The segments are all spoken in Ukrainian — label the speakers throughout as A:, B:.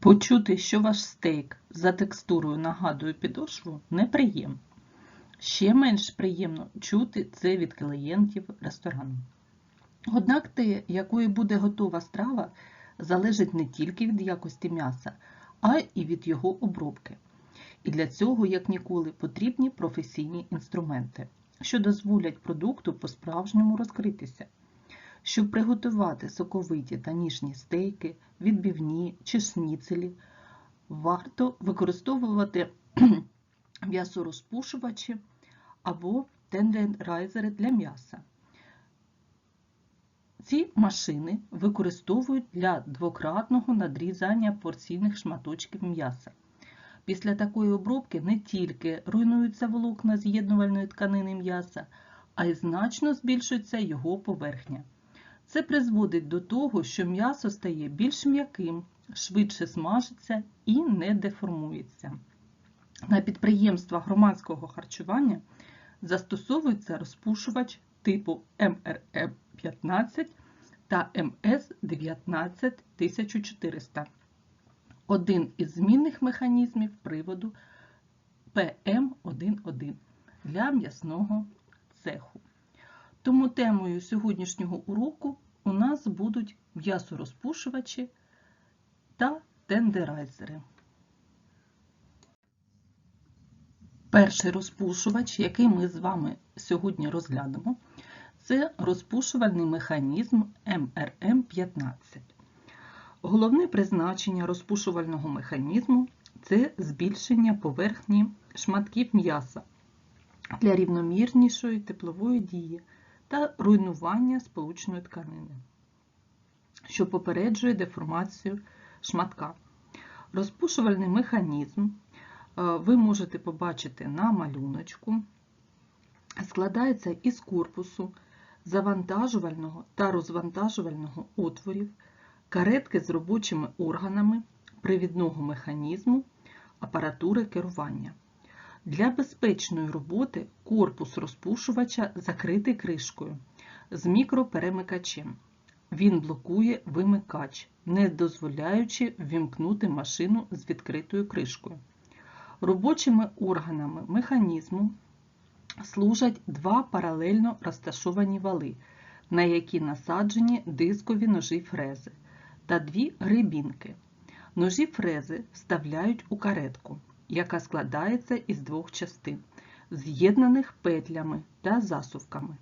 A: Почути, що ваш стейк за текстурою нагадує підошву, неприємно. Ще менш приємно чути це від клієнтів ресторану. Однак те, якою буде готова страва, залежить не тільки від якості м'яса, а й від його обробки. І для цього, як ніколи, потрібні професійні інструменти, що дозволять продукту по-справжньому розкритися. Щоб приготувати соковиті та ніжні стейки, відбивні чи шніцелі, варто використовувати м'ясорозпушувачі або тендерайзери для м'яса. Ці машини використовують для двократного надрізання порційних шматочків м'яса. Після такої обробки не тільки руйнуються волокна з'єднувальної тканини м'яса, а й значно збільшується його поверхня. Це призводить до того, що м'ясо стає більш м'яким, швидше смажиться і не деформується. На підприємствах громадського харчування застосовується розпушувач типу МРМ-15 та МС-19 один із змінних механізмів приводу ПМ11 для м'ясного цеху. Тому темою сьогоднішнього уроку у нас будуть м'ясорозпушувачі та тендерайзери. Перший розпушувач, який ми з вами сьогодні розглянемо, це розпушувальний механізм МРМ-15. Головне призначення розпушувального механізму це збільшення поверхні шматків м'яса для рівномірнішої теплової дії та руйнування сполучної тканини, що попереджує деформацію шматка. Розпушувальний механізм ви можете побачити на малюночку, складається із корпусу, завантажувального та розвантажувального отворів, каретки з робочими органами, привідного механізму, апаратури керування. Для безпечної роботи корпус розпушувача закритий кришкою з мікроперемикачем. Він блокує вимикач, не дозволяючи ввімкнути машину з відкритою кришкою. Робочими органами механізму служать два паралельно розташовані вали, на які насаджені дискові ножі фрези, та дві грибінки. Ножі фрези вставляють у каретку, яка складається із двох частин, з'єднаних петлями та засувками.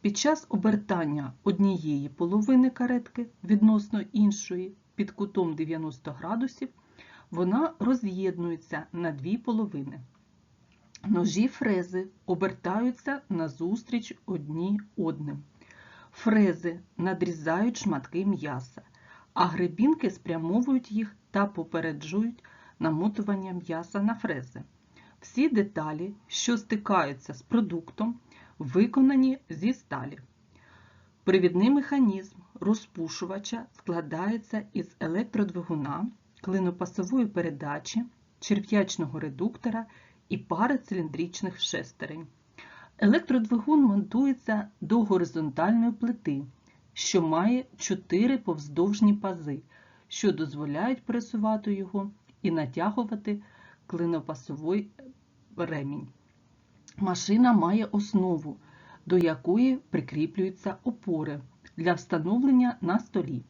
A: Під час обертання однієї половини каретки відносно іншої під кутом 90 градусів вона роз'єднується на дві половини. Ножі фрези обертаються назустріч одні одним. Фрези надрізають шматки м'яса, а гребінки спрямовують їх та попереджують намотування м'яса на фрези. Всі деталі, що стикаються з продуктом, виконані зі сталі. Привідний механізм розпушувача складається із електродвигуна, клинопасової передачі, черв'ячного редуктора і пари циліндричних шестерень. Електродвигун монтується до горизонтальної плити, що має 4 повздовжні пази, що дозволяють пересувати його і натягувати клинопасовий ремінь. Машина має основу, до якої прикріплюються опори для встановлення на столі.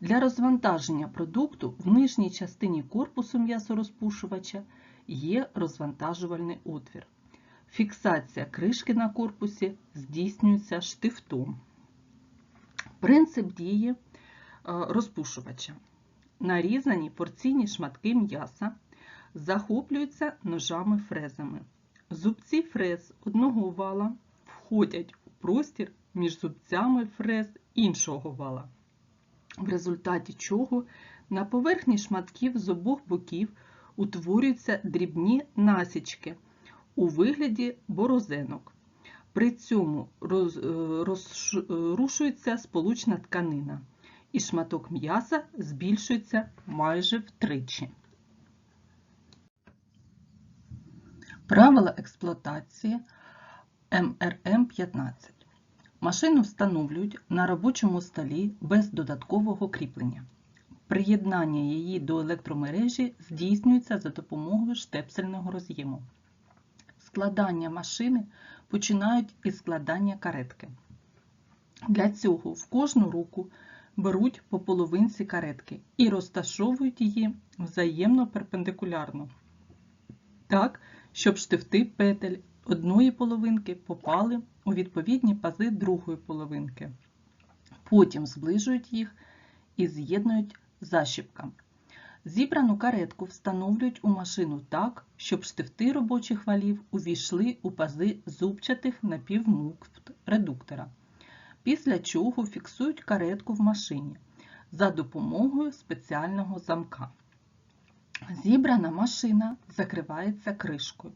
A: Для розвантаження продукту в нижній частині корпусу м'ясорозпушувача є розвантажувальний отвір. Фіксація кришки на корпусі здійснюється штифтом. Принцип дії розпушувача. Нарізані порційні шматки м'яса захоплюються ножами-фрезами. Зубці фрез одного вала входять у простір між зубцями фрез іншого вала, в результаті чого на поверхні шматків з обох боків утворюються дрібні насічки у вигляді борозенок. При цьому розрушується сполучна тканина, і шматок м'яса збільшується майже втричі. Правила експлуатації МРМ-15. Машину встановлюють на робочому столі без додаткового кріплення. Приєднання її до електромережі здійснюється за допомогою штепсельного роз'єму. Складання машини починають із складання каретки. Для цього в кожну руку беруть по половинці каретки і розташовують її взаємно перпендикулярно, так, щоб штифти петель одної половинки попали у відповідні пази другої половинки. Потім зближують їх і з'єднують защіпками. Зібрану каретку встановлюють у машину так, щоб штифти робочих валів увійшли у пази зубчатих напівмуфт редуктора. Після чого фіксують каретку в машині за допомогою спеціального замка. Зібрана машина закривається кришкою.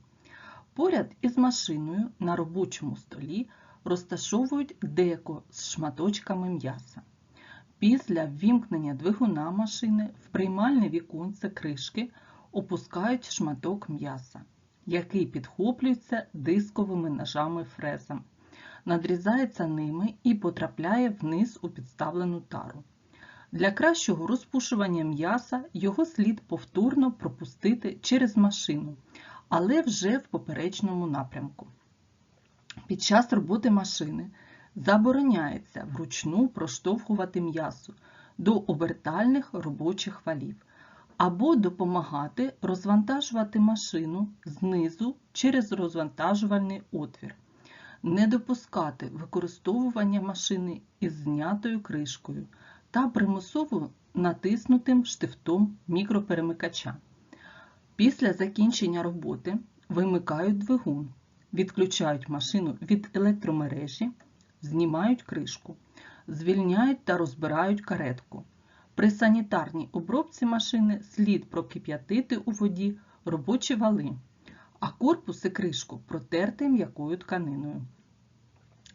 A: Поряд із машиною на робочому столі розташовують деко з шматочками м'яса. Після ввімкнення двигуна машини в приймальне віконце кришки опускають шматок м'яса, який підхоплюється дисковими ножами фрезами, надрізається ними і потрапляє вниз у підставлену тару. Для кращого розпушування м'яса його слід повторно пропустити через машину, але вже в поперечному напрямку. Під час роботи машини забороняється вручну проштовхувати м'ясо до обертальних робочих валів або допомагати розвантажувати машину знизу через розвантажувальний отвір, не допускати використовування машини із знятою кришкою та примусово натиснутим штифтом мікроперемикача. Після закінчення роботи вимикають двигун, відключають машину від електромережі, знімають кришку, звільняють та розбирають каретку. При санітарній обробці машини слід прокип'ятити у воді робочі вали, а корпус і кришку протерти м'якою тканиною.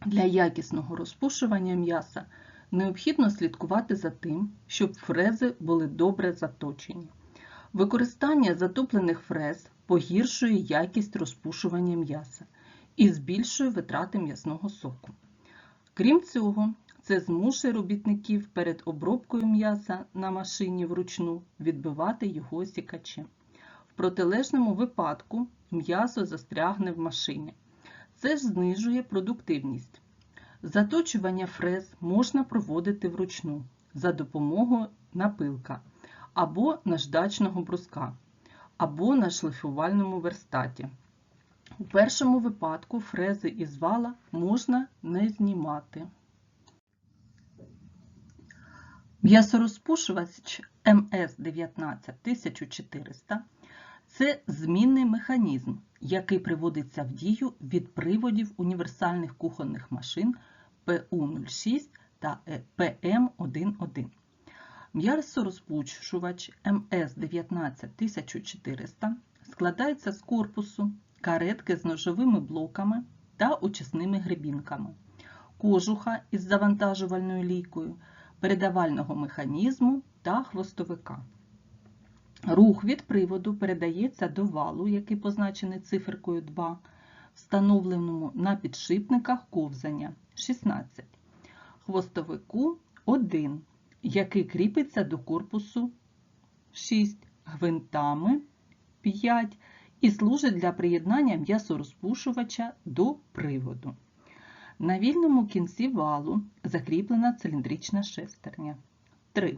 A: Для якісного розпушування м'яса необхідно слідкувати за тим, щоб фрези були добре заточені. Використання затоплених фрез погіршує якість розпушування м'яса і збільшує витрати м'ясного соку. Крім цього, це змушує робітників перед обробкою м'яса на машині вручну відбивати його сікачем. Протилежному випадку м'ясо застрягне в машині. Це ж знижує продуктивність. Заточування фрез можна проводити вручну за допомогою напилка або наждачного бруска, або на шліфувальному верстаті. У першому випадку фрези із вала можна не знімати. М'ясорозпушувач МС-19 1400 це змінний механізм, який приводиться в дію від приводів універсальних кухонних машин ПУ-06 та ПМ-11. М'ясорозпушувач МС-19 1400 складається з корпусу, каретки з ножовими блоками та очисними гребінками, кожуха із завантажувальною лійкою, передавального механізму та хвостовика. Рух від приводу передається до валу, який позначений циферкою 2, встановленому на підшипниках ковзання. 16, хвостовику 1, який кріпиться до корпусу. 6, гвинтами. 5 і служить для приєднання м'ясорозпушувача до приводу. На вільному кінці валу закріплена циліндрична шестерня. 3,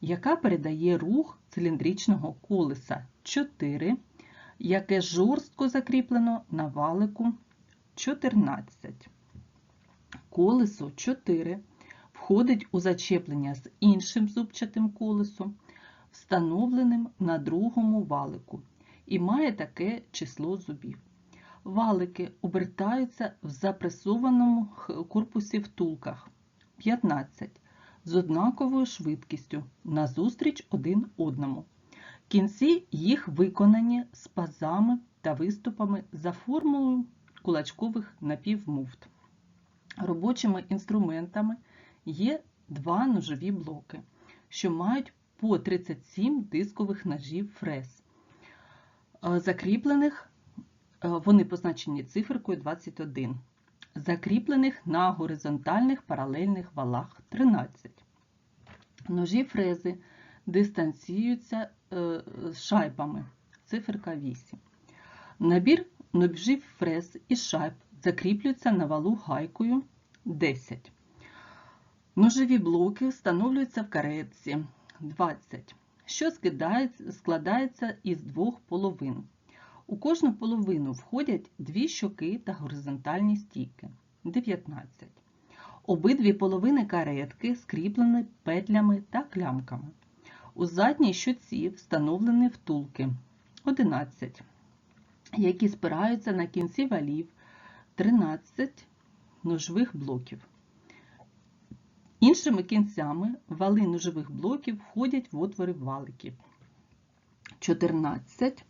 A: яка передає рух циліндричного колеса. 4, яке жорстко закріплено на валику. 14. Колесо 4 входить у зачеплення з іншим зубчатим колесом, встановленим на другому валику, і має таке число зубів. Валики обертаються в запресованому корпусі втулках 15 з однаковою швидкістю назустріч один одному. Кінці їх виконані з пазами та виступами за формулою кулачкових напівмуфт. Робочими інструментами є два ножові блоки, що мають по 37 дискових ножів фрез, закріплених вони позначені циферкою 21, закріплених на горизонтальних паралельних валах 13. Ножі фрези дистанціюються е, з шайбами. Циферка 8. Набір ножів фрез і шайб закріплюється на валу гайкою 10. Ножові блоки встановлюються в каретці 20, що складається із двох половин. У кожну половину входять дві щоки та горизонтальні стійки 19. Обидві половини каретки скріплені петлями та клямками. У задній щоці встановлені втулки 11, які спираються на кінці валів 13 ножових блоків. Іншими кінцями вали ножових блоків входять в отвори валиків. 14.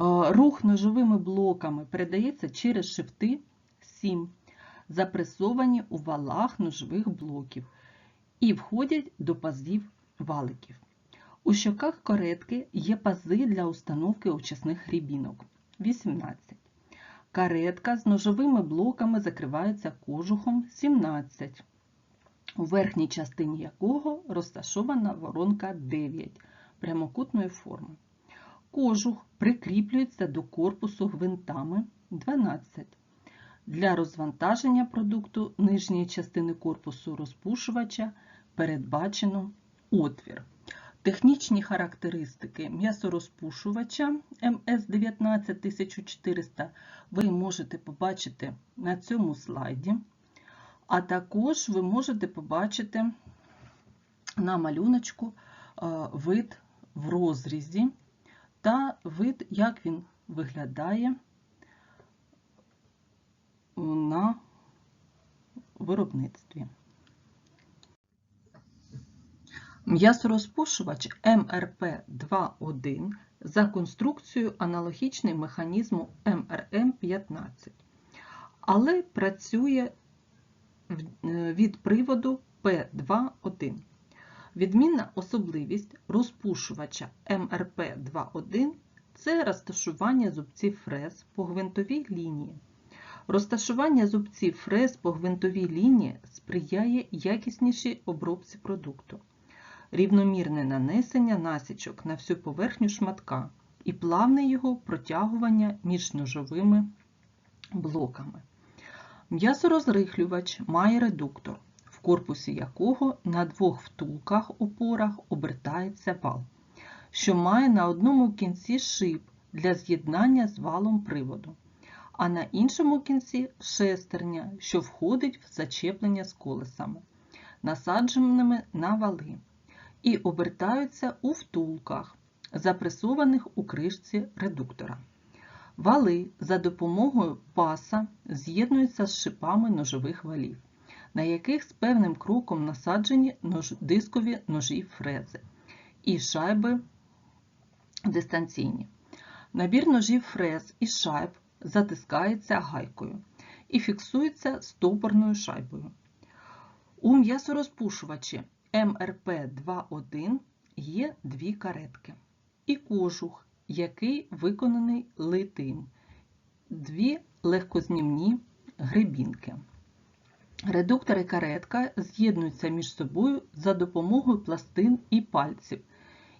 A: Е, Рух ножовими блоками передається через шифти 7, запресовані у валах ножових блоків і входять до пазів валиків. У щоках каретки є пази для установки очисних грібінок. 18. Каретка з ножовими блоками закривається кожухом 17, у верхній частині якого розташована воронка 9 прямокутної форми. Кожух прикріплюється до корпусу гвинтами 12. Для розвантаження продукту нижньої частини корпусу розпушувача передбачено отвір. Технічні характеристики м'ясорозпушувача МС19400 ви можете побачити на цьому слайді, а також ви можете побачити на малюночку е, вид в розрізі та вид, як він виглядає на виробництві. М'ясорозпушувач МРП-2.1 за конструкцією аналогічний механізму МРМ-15, але працює е, від приводу П2.1. Відмінна особливість розпушувача МРП-2.1 це розташування зубців фрез по гвинтовій лінії. Розташування зубців фрез по гвинтовій лінії сприяє якіснішій обробці продукту рівномірне нанесення насічок на всю поверхню шматка і плавне його протягування між ножовими блоками. М'ясорозрихлювач має редуктор, корпусі якого на двох втулках-опорах обертається вал, що має на одному кінці шип для з'єднання з валом приводу, а на іншому кінці шестерня, що входить в зачеплення з колесами, насадженими на вали і обертаються у втулках, запресованих у кришці редуктора. Вали за допомогою паса з'єднуються з шипами ножових валів, на яких з певним кроком насаджені дискові ножі фрези і шайби дистанційні. Набір ножів фрез і шайб затискається гайкою і фіксується стопорною шайбою. У м'ясорозпушувачі МРП-2.1 є дві каретки і кожух, який виконаний литим, дві легкознімні грибінки. Редуктор і каретка з'єднуються між собою за допомогою пластин і пальців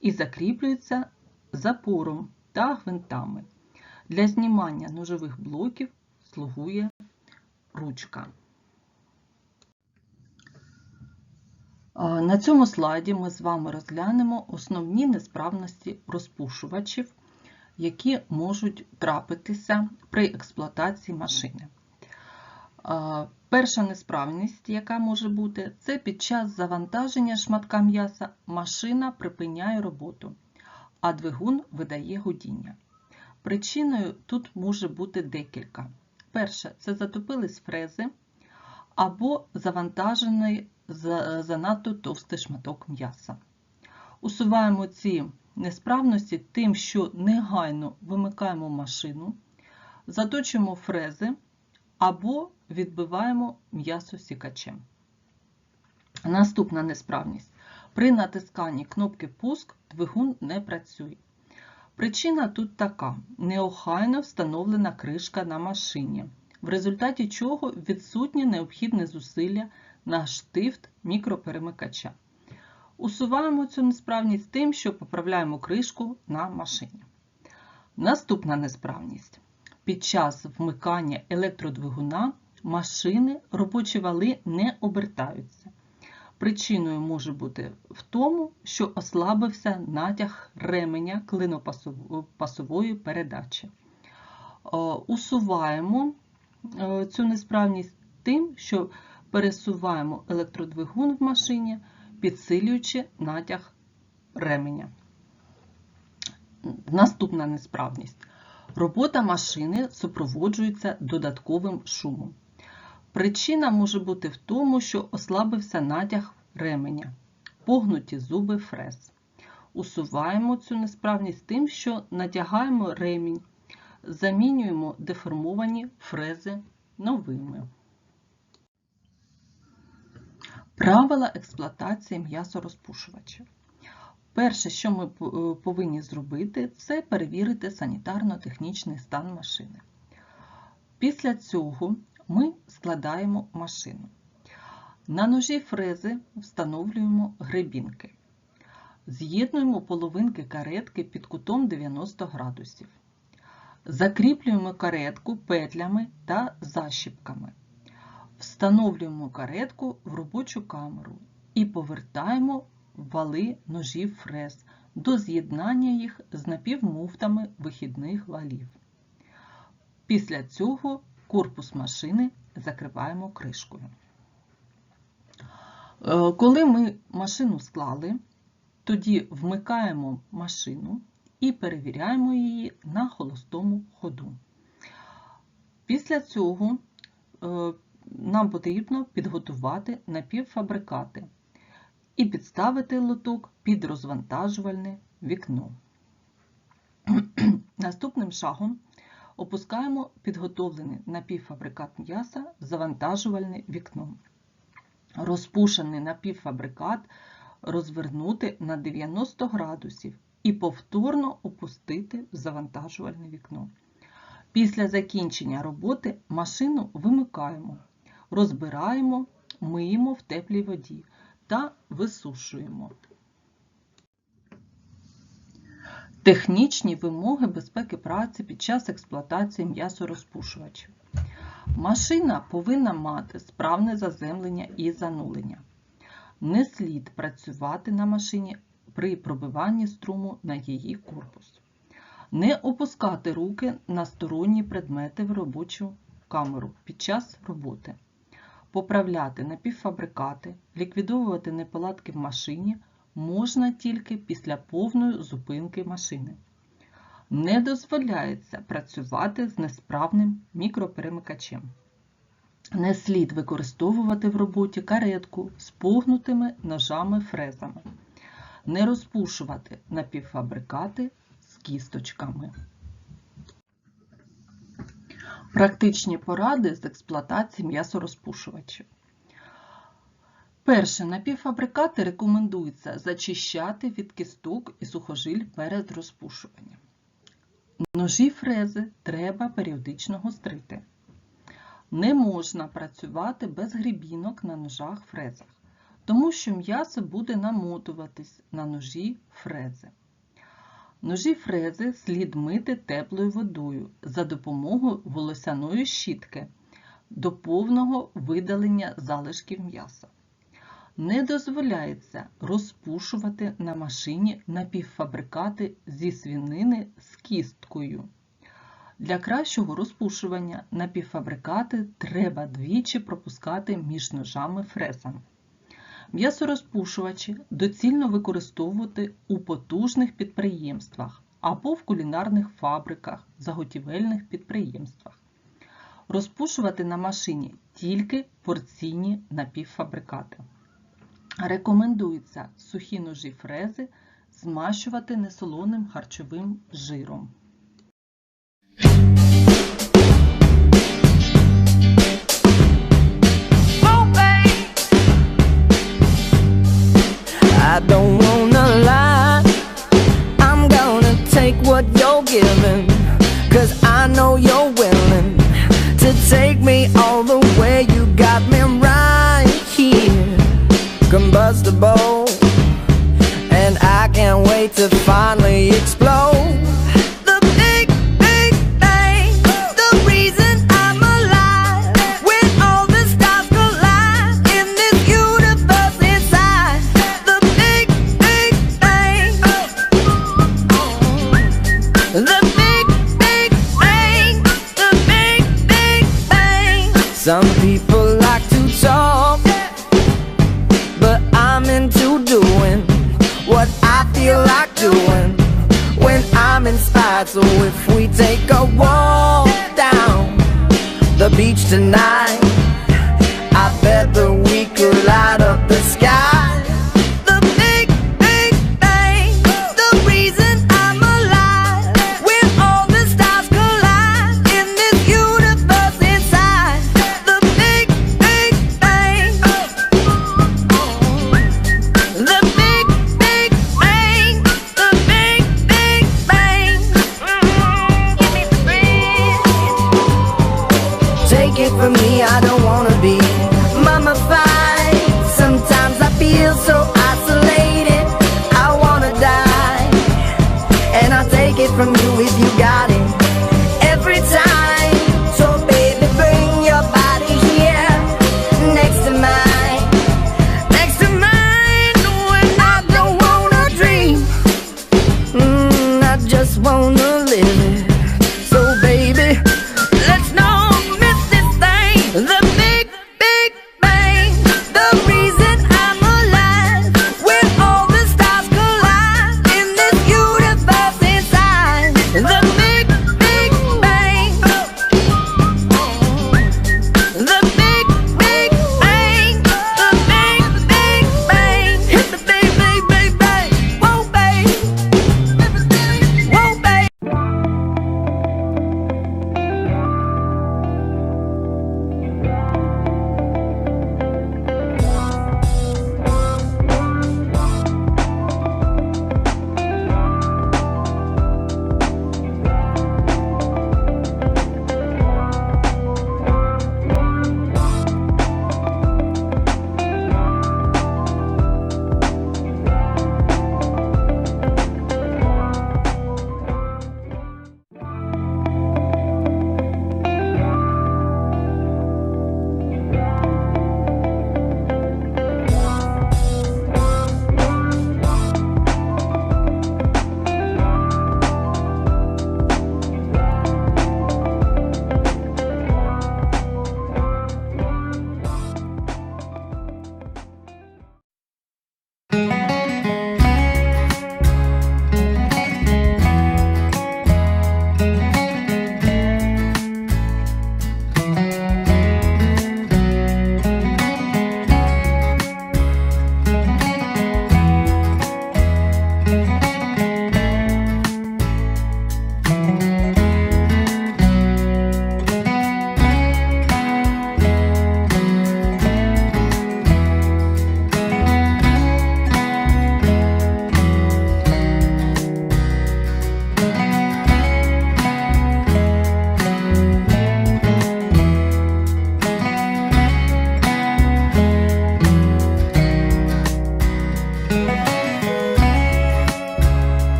A: і закріплюються запором та гвинтами. Для знімання ножових блоків слугує ручка. На цьому слайді ми з вами розглянемо основні несправності розпушувачів, які можуть трапитися при експлуатації машини. Перша несправність, яка може бути, це під час завантаження шматка м'яса машина припиняє роботу, а двигун видає гудіння. Причиною тут може бути декілька. Перше, це затопились фрези або завантажений занадто товстий шматок м'яса. Усуваємо ці несправності тим, що негайно вимикаємо машину, заточуємо фрези або відбиваємо м'ясо сікачем. Наступна несправність. При натисканні кнопки пуск двигун не працює. Причина тут така: неохайно встановлена кришка на машині, в результаті чого відсутнє необхідне зусилля на штифт мікроперемикача. Усуваємо цю несправність тим, що поправляємо кришку на машині. Наступна несправність. Під час вмикання електродвигуна машини робочі вали не обертаються. Причиною може бути в тому, що ослабився натяг ременя клинопасової передачі. Е, Усуваємо е, цю несправність тим, що пересуваємо електродвигун в машині, підсилюючи натяг ременя. Наступна несправність. Робота машини супроводжується додатковим шумом. Причина може бути в тому, що ослабився натяг ременя, погнуті зуби фрез. Усуваємо цю несправність тим, що натягаємо ремінь, замінюємо деформовані фрези новими. Правила експлуатації м'ясорозпушувачів. Перше, що ми е, повинні зробити, це перевірити санітарно-технічний стан машини. Після цього ми складаємо машину. На ножі фрези встановлюємо гребінки. З'єднуємо половинки каретки під кутом 90 градусів. Закріплюємо каретку петлями та защіпками. Встановлюємо каретку в робочу камеру і повертаємо вали ножів фрез до з'єднання їх з напівмуфтами вихідних валів. Після цього корпус машини закриваємо кришкою. Е, Коли ми машину склали, тоді вмикаємо машину і перевіряємо її на холостому ходу. Після цього е, нам потрібно підготувати напівфабрикати і підставити лоток під розвантажувальне вікно. Наступним шагом опускаємо підготовлений напівфабрикат м'яса в завантажувальне вікно. Розпушений напівфабрикат розвернути на 90 градусів і повторно опустити в завантажувальне вікно. Після закінчення роботи машину вимикаємо, розбираємо, миємо в теплій воді та висушуємо. Технічні вимоги безпеки праці під час експлуатації м'ясорозпушувачів. Машина повинна мати справне заземлення і занулення. Не слід працювати на машині при пробиванні струму на її корпус. Не опускати руки на сторонні предмети в робочу камеру під час роботи. Поправляти напівфабрикати, ліквідовувати неполадки в машині можна тільки після повної зупинки машини. Не дозволяється працювати з несправним мікроперемикачем. Не слід використовувати в роботі каретку з погнутими ножами-фрезами. Не розпушувати напівфабрикати з кісточками. Практичні поради з експлуатації м'ясорозпушувачів. Перше, напівфабрикати рекомендується зачищати від кісток і сухожиль перед розпушуванням. Ножі фрези треба періодично гострити. Не можна працювати без грібінок на ножах фрезах, тому що м'ясо буде намотуватись на ножі фрези. Ножі фрези слід мити теплою водою за допомогою волосяної щітки до повного видалення залишків м'яса. Не дозволяється розпушувати на машині напівфабрикати зі свинини з кісткою. Для кращого розпушування напівфабрикати треба двічі пропускати між ножами фрезами. М'ясорозпушувачі доцільно використовувати у потужних підприємствах або в кулінарних фабриках, заготівельних підприємствах. Розпушувати на машині тільки порційні напівфабрикати. Рекомендується сухі ножі фрези змащувати несолоним харчовим жиром.
B: So if we take a walk down the beach tonight?